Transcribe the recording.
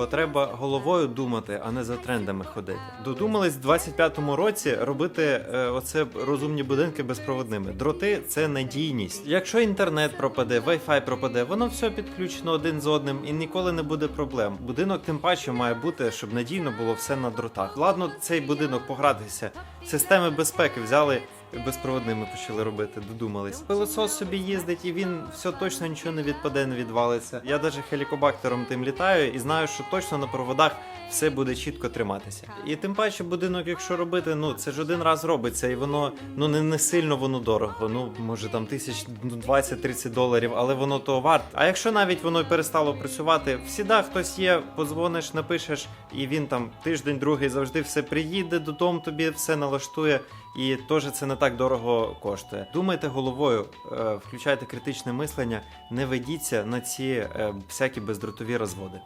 бо треба головою думати, а не за трендами ходити. Додумались в 25-му році робити е, оце розумні будинки безпроводними. Дроти це надійність. Якщо інтернет пропаде, Wi-Fi пропаде, воно все підключено один з одним і ніколи не буде проблем. Будинок тим паче має бути, щоб надійно було все на дротах. Ладно, цей будинок погратися. Системи безпеки взяли. Безпроводними почали робити, додумались. Пилосос собі їздить, і він все точно нічого не відпаде, не відвалиться. Я навіть хелікобактером тим літаю і знаю, що точно на проводах все буде чітко триматися. І тим паче будинок, якщо робити, ну це ж один раз робиться, і воно ну не, не сильно воно дорого. Ну може там тисяч ну, 20-30 доларів, але воно того варт. А якщо навіть воно перестало працювати, всіда хтось є, подзвониш, напишеш, і він там тиждень, другий завжди все приїде додому, тобі все налаштує. І теж це не так дорого коштує. Думайте головою, е, включайте критичне мислення, не ведіться на ці е, всякі бездротові розводи.